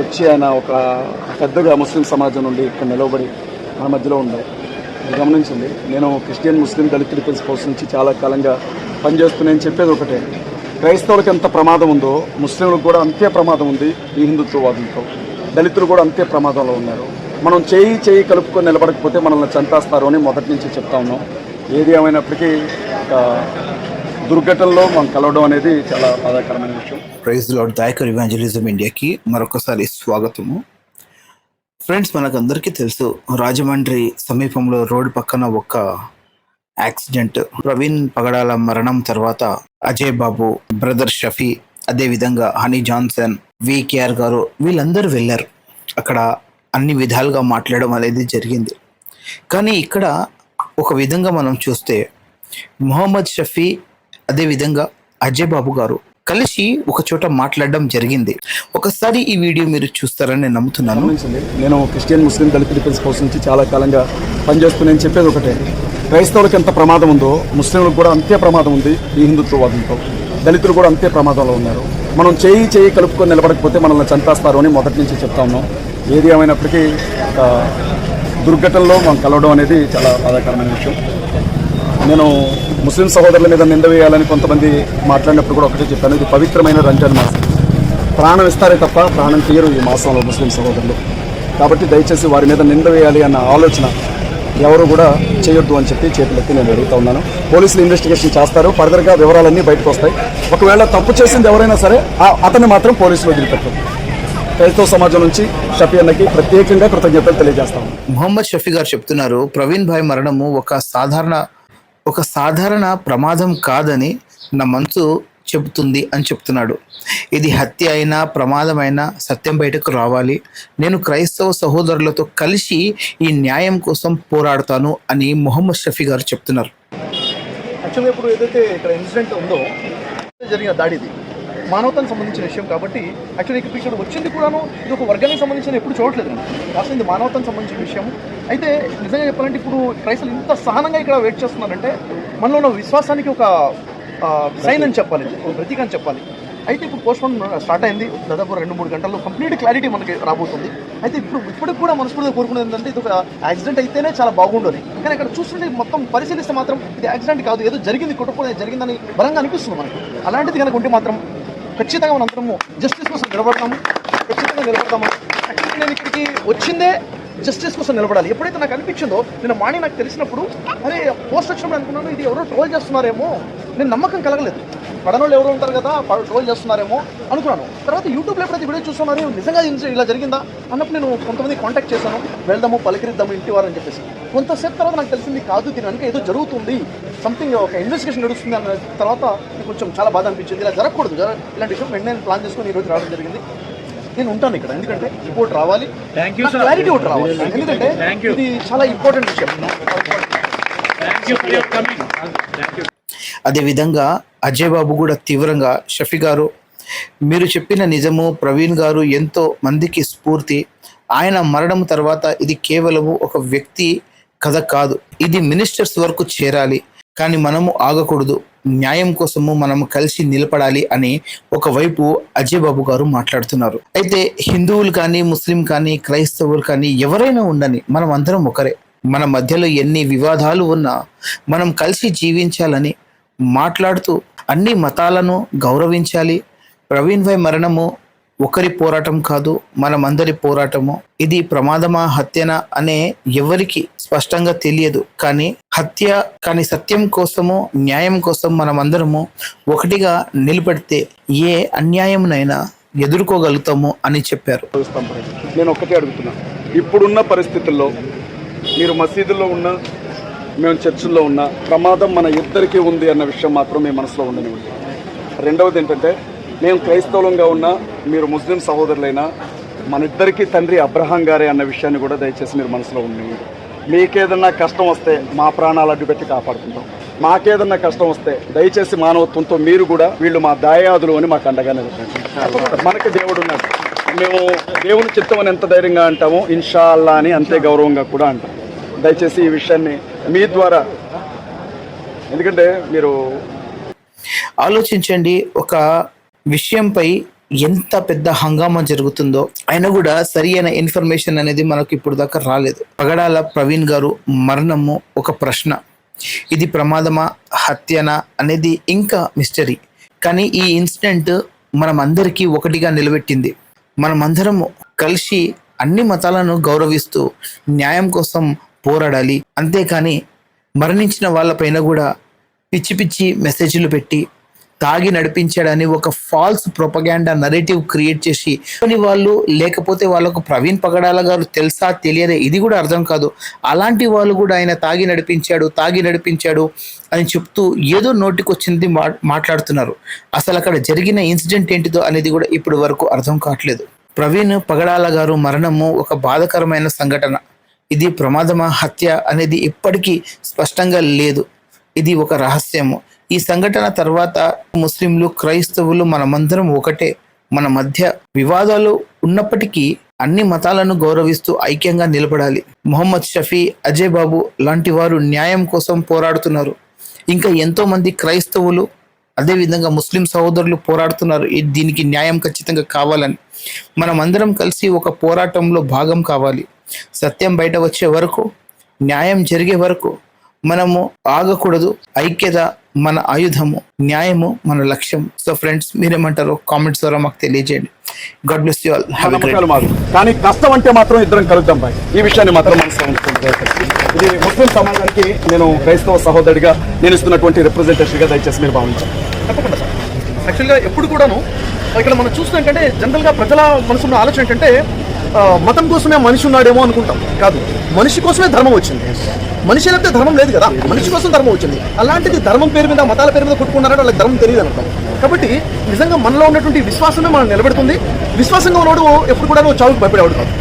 వచ్చి ఆయన ఒక పెద్దగా ముస్లిం సమాజం నుండి ఇక్కడ నిలవబడి మన మధ్యలో ఉండే గమనించండి నేను క్రిస్టియన్ ముస్లిం దళిత డిఫెన్స్ ఫోర్స్ నుంచి చాలా కాలంగా పనిచేస్తున్నాయని చెప్పేది ఒకటే. క్రైస్తవులకు ఎంత ప్రమాదం ఉందో ముస్లింలకు కూడా అంతే ప్రమాదం ఉంది ఈ హిందుత్వవాదులతో. దళితులు కూడా అంతే ప్రమాదంలో ఉన్నారు. మనం చేయి చేయి కలుపుకొని నిలబడకపోతే మనల్ని చంపేస్తారు అని మొదటి నుంచి చెప్తా ఉన్నాం. ఏది ఏమైనప్పటికీ దుర్ఘటనలో మనం కలవడం అనేది చాలా బాధాకరమైన విషయం. ప్రైజ్ లాడ్ దాయకర్ ఇవాంజలిజం ఇండియాకి మరొకసారి స్వాగతము. ఫ్రెండ్స్ మనకందరికీ తెలుసు రాజమండ్రి సమీపంలో రోడ్డు పక్కన ఒక యాక్సిడెంట్. ప్రవీణ్ పగడాల మరణం తర్వాత అజయ్ బాబు బ్రదర్ షఫీ అదేవిధంగా హనీ జాన్సన్ వికేఆర్ గారు వీళ్ళందరూ వెళ్ళారు. అక్కడ అన్ని విధాలుగా మాట్లాడడం అనేది జరిగింది. కానీ ఇక్కడ ఒక విధంగా మనం చూస్తే మొహమ్మద్ షఫీ అదేవిధంగా అజయ్ బాబు గారు కలిసి ఒక చోట మాట్లాడడం జరిగింది. ఒకసారి ఈ వీడియో మీరు చూస్తారని నేను నమ్ముతున్నాను. నేను క్రిస్టియన్ ముస్లిం దళిత డిఫెన్స్ ఫోర్స్ నుంచి చాలా కాలంగా పనిచేస్తున్నాను. చెప్పేది ఒకటే క్రైస్తవులకు ఎంత ప్రమాదం ఉందో ముస్లింలకు కూడా అంతే ప్రమాదం ఉంది ఈ హిందుత్వవాదంతో. దళితులు కూడా అంతే ప్రమాదంలో ఉన్నారు. మనం చేయి చేయి కలుపుకొని నిలబడకపోతే మనల్ని చంపేస్తారు అని మొదటి నుంచి చెప్తా ఉన్నాం. ఏది ఏమైనప్పటికీ దుర్ఘటనలో మనం కలవడం అనేది చాలా బాధాకరమైన విషయం. నేను ముస్లిం సహోదరుల మీద నింద వేయాలని కొంతమంది మాట్లాడినప్పుడు కూడా ఒకటే చెప్పాను. ఇది పవిత్రమైన రంజాన్ మాసం. ప్రాణం ఇస్తారే తప్ప ప్రాణం తీయరు ఈ మాసంలో ముస్లిం సహోదరులు. కాబట్టి దయచేసి వారి మీద నింద వేయాలి అన్న ఆలోచన ఎవరు కూడా చేయొద్దు అని చెప్పి చేతులెత్తి నేను అడుగుతా ఉన్నాను. పోలీసులు ఇన్వెస్టిగేషన్ చేస్తారు. ఫర్దర్గా వివరాలన్నీ బయటకు వస్తాయి. ఒకవేళ తప్పు చేసింది ఎవరైనా సరే అతన్ని మాత్రం పోలీసులు వదిలిపెట్టరు. క్రైస్తవ సమాజం నుంచి షఫీ అన్నకి ప్రత్యేకంగా కృతజ్ఞతలు తెలియజేస్తాము మొహమ్మద్ షఫీ గారు చెప్తున్నారు ప్రవీణ్ భాయ్ మరణము ఒక సాధారణ ఒక సాధారణ ప్రమాదం కాదని నా మనసు చెబుతుంది అని చెప్తున్నాడు. ఇది హత్య అయినా ప్రమాదమైనా సత్యం బయటకు రావాలి. నేను క్రైస్తవ సహోదరులతో కలిసి ఈ న్యాయం కోసం పోరాడతాను అని మొహమ్మద్ షఫీ గారు చెప్తున్నారు. యాక్చువల్గా ఇప్పుడు ఏదైతే ఇక్కడ ఇన్సిడెంట్ ఉందో జరిగిన దాడిది మానవతానికి సంబంధించిన విషయం కాబట్టి యాక్చువల్లీ ఇక్కడ ఇక్కడ వచ్చింది కూడాను ఇది ఒక వర్గానికి సంబంధించిన ఎప్పుడు చూడట్లేదు అసలు ఇది మానవతానికి సంబంధించిన విషయం. అయితే నిజంగా చెప్పాలంటే ఇప్పుడు క్రైస్తవులు ఇంత సహనంగా ఇక్కడ వెయిట్ చేస్తున్నారంటే మనలో ఉన్న విశ్వాసానికి ఒక సైన్ అని చెప్పాలి. ఇది, ఒక ప్రతీక అని చెప్పాలి. అయితే ఇప్పుడు పోస్ట్ పోన్ స్టార్ట్ అయింది. దాదాపు రెండు మూడు గంటల్లో కంప్లీట్ క్లారిటీ మనకి రాబోతుంది. అయితే ఇప్పుడు ఇప్పటికి కూడా మనస్ఫూర్తిగా కోరుకునేది ఏంటంటే ఇది ఒక యాక్సిడెంట్ అయితేనే చాలా బాగుండని కానీ ఇక్కడ చూస్తుంటే మొత్తం పరిశీలిస్తే మాత్రం ఇది యాక్సిడెంట్ కాదు. ఏదో జరిగింది కుటుంబం జరిగిందని బలంగా అనిపిస్తుంది మనకు. అలాంటిది కనుక ఉంటే మాత్రం ఖచ్చితంగా మనం అందరము జస్టిస్ కోసం నిలబడతాము. ఖచ్చితంగా నిలబడతాము. ఖచ్చితంగా నేను ఇక్కడికి వచ్చిందే జస్టిస్ కోసం నిలబడాలి. ఎప్పుడైతే నాకు అనిపించిందో నేను మార్నింగ్ నాకు తెలిసినప్పుడు అరే పోస్ట్ వచ్చినప్పుడు అనుకున్నాను ఇది ఎవరో ట్రోల్ చేస్తున్నారేమో. నేను నమ్మకం కలగలేదు. పడనోళ్ళు ఎవరు ఉంటారు కదా ట్రోల్ చేస్తున్నారేమో అనుకున్నాను. తర్వాత యూట్యూబ్లో ఎప్పుడైతే వీడియో చూస్తున్నారు నిజంగా ఇలా జరిగిందా అన్నప్పుడు నేను కొంతమంది కాంటాక్ట్ చేశాను. వెళ్దాము పలకరిద్దాము ఇంటి వారని చెప్పేసి. కొంతసేపు తర్వాత నాకు తెలిసింది కాదు దీని వెనక ఏదో జరుగుతుంది. సంథింగ్ ఒక ఇన్వెస్టిగేషన్ నడుస్తుంది అన్న తర్వాత నాకు కొంచెం చాలా బాధ అనిపించింది. ఇలా జరగకూడదు. జర ఇలాంటి విషయం వెంటనే నేను ప్లాన్ చేసుకొని ఈరోజు రావడం జరిగింది. నేను ఉంటాను ఇక్కడ. ఎందుకంటే రిపోర్ట్ రావాలి. క్లారిటీ ఒకటి రావాలి. ఎందుకంటే. ఇది చాలా ఇంపార్టెంట్ విషయం. అదేవిధంగా అజయ్ బాబు కూడా తీవ్రంగా షఫీ గారు మీరు చెప్పిన నిజము ప్రవీణ్ గారు ఎంతో మందికి స్ఫూర్తి. ఆయన మరణం తర్వాత ఇది కేవలము ఒక వ్యక్తి కథ కాదు. ఇది మినిస్టర్స్ వరకు చేరాలి. కానీ మనము ఆగకూడదు. న్యాయం కోసము మనము కలిసి నిలబడాలి అని ఒకవైపు అజయ్ బాబు గారు మాట్లాడుతున్నారు. అయితే హిందువులు కానీ ముస్లిం కానీ క్రైస్తవులు కానీ ఎవరైనా ఉండని మనం అందరం ఒకరే. మన మధ్యలో ఎన్ని వివాదాలు ఉన్నా మనం కలిసి జీవించాలని మాట్లాడుతూ అన్ని మతాలను గౌరవించాలి. ప్రవీణ్ భాయ్ మరణము ఒకరి పోరాటం కాదు మనమందరి పోరాటము. ఇది ప్రమాదమా హత్యనా అనే ఎవరికి స్పష్టంగా తెలియదు. కానీ హత్య కానీ సత్యం కోసము న్యాయం కోసం మనమందరము ఒకటిగా నిలబడితే ఏ అన్యాయంనైనా ఎదుర్కోగలుగుతాము అని చెప్పారు. నేను ఒకటే అడుగుతున్నా. ఇప్పుడున్న పరిస్థితుల్లో మీరు మసీదుల్లో ఉన్న మేము చర్చిల్లో ఉన్న ప్రమాదం మన ఇద్దరికీ ఉంది అన్న విషయం మాత్రం మీ మనసులో ఉండనివ్వండి రెండవది ఏంటంటే మేము క్రైస్తవులంగా ఉన్న మీరు ముస్లిం సహోదరులైనా మన ఇద్దరికీ తండ్రి అబ్రహాం గారే అన్న విషయాన్ని కూడా దయచేసి మీరు మనసులో ఉండనివ్వండి మీకేదన్నా కష్టం వస్తే మా ప్రాణాలు అడ్డుపెట్టి కాపాడుకుంటాం. మాకేదన్నా కష్టం వస్తే దయచేసి మానవత్వంతో మీరు కూడా వీళ్ళు మా దాయాదులు అని మాకు అండగా నిలబడండి మనకి దేవుడు ఉన్నాడు. మేము దేవుని చిత్తం అని ఎంత ధైర్యంగా అంటామో ఇన్షా అల్లా అని అంతే గౌరవంగా కూడా అంటాం. దయచేసి ఈ విషయాన్ని మీ ద్వారా ఎందుకంటే మీరు ఆలోచించండి ఒక విషయంపై ఎంత పెద్ద హంగామా జరుగుతుందో అయినా కూడా సరి అయిన ఇన్ఫర్మేషన్ అనేది మనకు ఇప్పుడు దాకా రాలేదు. పగడాల ప్రవీణ్ గారు మరణము ఒక ప్రశ్న. ఇది ప్రమాదమా హత్యనా అనేది ఇంకా మిస్టరీ కానీ ఈ ఇన్సిడెంట్ మనం అందరికీ ఒకటిగా నిలబెట్టింది. మనమందరము కలిసి అన్ని మతాలను గౌరవిస్తూ న్యాయం కోసం పోరాడాలి. అంతేకాని మరణించిన వాళ్ళపైన కూడా పిచ్చి పిచ్చి మెసేజ్లు పెట్టి తాగి నడిపించాడని ఒక ఫాల్స్ ప్రొపగాండా నరేటివ్ క్రియేట్ చేసి కొన్ని వాళ్ళు లేకపోతే వాళ్ళకు ప్రవీణ్ పగడాల గారు తెలుసా తెలియదే ఇది కూడా అర్థం కాదు. అలాంటి వాళ్ళు కూడా ఆయన తాగి నడిపించాడు తాగి నడిపించాడు అని చెప్తూ ఏదో నోటికొచ్చింది మా మాట్లాడుతున్నారు. అసలు అక్కడ జరిగిన ఇన్సిడెంట్ ఏంటిదో అనేది కూడా ఇప్పటి వరకు అర్థం కావట్లేదు. ప్రవీణ్ పగడాల గారు మరణము ఒక బాధకరమైన సంఘటన. ఇది ప్రమాదమా హత్య అనేది ఇప్పటికీ స్పష్టంగా లేదు. ఇది ఒక రహస్యము. ఈ సంఘటన తర్వాత ముస్లింలు క్రైస్తవులు మనమందరం ఒకటే. మన మధ్య వివాదాలు ఉన్నప్పటికీ అన్ని మతాలను గౌరవిస్తూ ఐక్యంగా నిలబడాలి. మొహమ్మద్ షఫీ అజయ్ బాబు లాంటి వారు న్యాయం కోసం పోరాడుతున్నారు. ఇంకా ఎంతో మంది క్రైస్తవులు అదేవిధంగా ముస్లిం సహోదరులు పోరాడుతున్నారు. ఈ- దీనికి న్యాయం ఖచ్చితంగా కావాలని. మనం అందరం కలిసి ఒక పోరాటంలో భాగం కావాలి. సత్యం బయట వచ్చే వరకు న్యాయం జరిగే వరకు మనము ఆగకూడదు. ఐక్యత మన ఆయుధము న్యాయము మన లక్ష్యం. సో ఫ్రెండ్స్ మీరేమంటారు కామెంట్స్ ద్వారా మాకు తెలియజేయండి. God bless you all have కానీ కష్టం అంటే మాత్రం ఇద్దరం కలుద్దాం బాయ్ ఈ విషయాన్ని మాత్రం. ఇది ముస్లిం సమాజానికి నేను క్రైస్తవ సహోదరుడిగా నేను ఇస్తున్నటువంటి రిప్రజెంటేషన్గా దయచేసి మీరు భావించాలి తప్పకుండా సార్. యాక్చువల్గా ఎప్పుడు కూడాను ఇక్కడ మనం చూస్తున్నాం ఏంటంటే జనరల్గా ప్రజల మనసున్న ఆలోచన ఏంటంటే మతం కోసమే మనిషి ఉన్నాడేమో అనుకుంటాం. కాదు మనిషి కోసమే ధర్మం వచ్చింది. మనిషి లేకపోతే ధర్మం లేదు కదా? మనిషి కోసం ధర్మం వచ్చింది. అలాంటిది ధర్మం పేరు మీద మతాల పేరు మీద కొట్టుకున్నారంటే వాళ్ళకి ధర్మం తెలియదు అనుకుంటాం. కాబట్టి నిజంగా మనలో ఉన్నటువంటి విశ్వాసమే మనం నిలబెడుతుంది. విశ్వాసంగా ఉన్నవాడు ఎప్పుడు కూడా చావుకు భయపడేవాడు కాదు.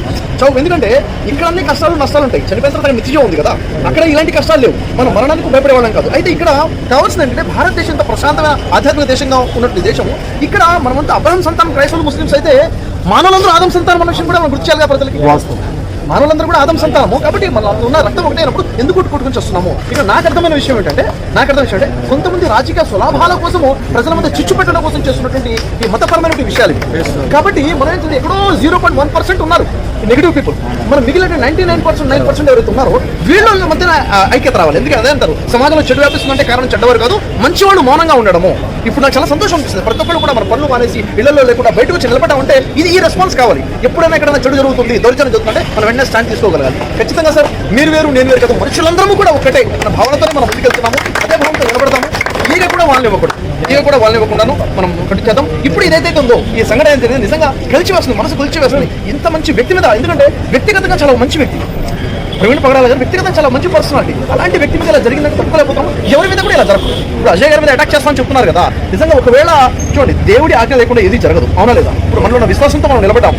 చావు ఎందుకంటే ఇక్కడ అన్ని కష్టాలు నష్టాలు ఉంటాయి. చనిపోయిన తర్వాత నిత్యం ఉంది కదా? అక్కడ ఇలాంటి కష్టాలు లేవు. మనం మరణానికి భయపడేవాళ్ళం కాదు. అయితే ఇక్కడ కావాల్సింది ఏంటంటే భారతదేశం ఇంత ప్రశాంతమైన ఆధ్యాత్మిక దేశంగా ఉన్నటువంటి దేశము. ఇక్కడ మనమంతా అబ్రహం సంతానం క్రైస్తవులు ముస్లిమ్స్ అయితే మానవులందరూ ఆదం సంతానం అన్న విషయం కూడా ప్రజలకి వాస్తవం. మానవులందరూ కూడా ఆదం సంతానము. కాబట్టి మన ఉన్న రక్తం ఒకటే అయినప్పుడు ఎందుకు కొట్టుకుంటూ వస్తున్నాము ఇక్కడ నాకు అర్థమైన విషయం ఏంటంటే నాకు అర్థమైన విషయం అంటే కొంతమంది రాజకీయ స్వలాభాల కోసము ప్రజల మధ్య చిచ్చు పెట్టడం కోసం చేస్తున్నటువంటి ఈ మతపరమైనటువంటి విషయాలు. కాబట్టి మనం ఏంటంటే ఎక్కడో జీరో పాయింట్ వన్ పర్సెంట్ ఉన్నారు. నెగిటివ్ పీపుల్ మనం మిగిలిన ninety nine percent nine percent ఎవరైతే ఉన్నారో వీళ్ళ మధ్యన ఐక్యత రావాలి. ఎందుకంటే అదే అంటారు? సమాజంలో చెడు వ్యాపిస్తుందంటే కారణం చెడ్డవారు కాదు మంచి వాళ్ళు మౌనంగా ఉండడము. ఇప్పుడు నాకు చాలా సంతోషం అనిపిస్తుంది. ప్రతి ఒక్కరు కూడా మన పనులు మానేసి ఇళ్ళలో లేకుండా బయటకు వచ్చి నిలబడ్డా ఉంటే ఇది ఈ రెస్పాన్స్ కావాలి. ఎప్పుడైనా ఎక్కడైనా చెడు జరుగుతుంది దౌర్జన్యం జరుగుతుంటే మనం వెంటనే స్టాండ్ తీసుకోగలగాలి. ఖచ్చితంగా సార్ మీరు వేరు నేను వేరు కదా. మనుషులందరూ కూడా ఒకటే మన భావనతోనే మనం ముందుకెళ్తున్నాము అదే భావనతో నిలబడతాము. ఈగ కూడా వాళ్ళని ఇవ్వకూడదు. ఈగ కూడా వాళ్ళని ఇవ్వకుండాను మనం ఒకటి చేద్దాం. ఇప్పుడు ఇదైతే ఉందో ఈ సంఘటన ఏం జరిగింది నిజంగా కలిసి వేస్తుంది మనసు కలిసి వేస్తుంది. ఇంత మంచి వ్యక్తి మీద ఎందుకంటే వ్యక్తిగతంగా చాలా మంచి వ్యక్తి. ప్రవీణ్ పగడాల గారు వ్యక్తిగతంగా చాలా మంచి పర్సనాలిటీ. అలాంటి వ్యక్తి మీద ఇలా జరిగిందంటే తప్పుకోలేకపోతాం. ఎవరి మీద కూడా ఇలా జరగదు ఇప్పుడు అజయ్ గారి మీద అటాక్ చేస్తామని చెప్తున్నారు కదా. నిజంగా ఒకవేళ చూడండి దేవుడి ఆజ్ఞ లేకుండా ఏది జరగదు. అవునా లేదా? ఇప్పుడు మనలో ఉన్న విశ్వాసంతో మనం నిలబడ్డాం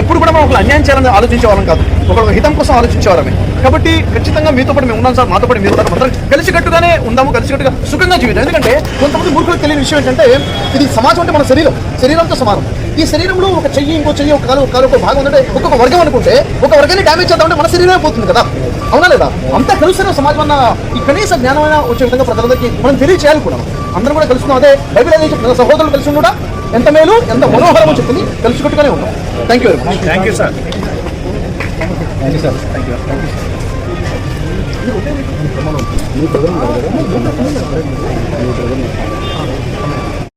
ఎప్పుడు కూడా మనం ఒకరు అన్యాయం చేయాలని ఆలోచించే వాళ్ళం కాదు. ఒకరు హితం కోసం ఆలోచించేవారమే. కాబట్టి ఖచ్చితంగా మీతో పాటు మేము ఉన్నాం సార్ మాతో పాటు మీరు ఉన్నారు. అందరం కలిసికట్టుగానే ఉందాము కలిసికట్టుగా సుఖంగా జీవితం. ఎందుకంటే కొంతమంది మూర్ఖులకు తెలియని విషయం ఏంటంటే ఇది సమాజం అంటే మన శరీరం. శరీరంతో సమానం. ఈ శరీరంలో ఒక చెయ్యి ఇంకో చెయ్యి ఒక కాలు ఒక కాలు ఒక భాగం ఉందంటే ఒక్కొక్క వర్గం అనుకుంటే ఒక వర్గాన్ని డ్యామేజ్ చేద్దామంటే మన శరీరమే పోతుంది కదా. అవునా లేదా? అంతా కలుస్తున్న సమాజం అన్న ఈ కనీస జ్ఞానమైన వచ్చే విధంగా ప్రజలందరికీ మనం తెలియచేయాలి కూడా. అందరం కూడా కలుసుకున్నాం అదే బైబిల్ సహోదరులు కలిసి కూడా ఎంత మేలు ఎంత మనోహరమో చెప్తుంది కలిసికట్టుగానే ఉంటాం thank you very much Thank you, sir. మీ బ్రదర్ ఉన్నారు కదా మీ బ్రదర్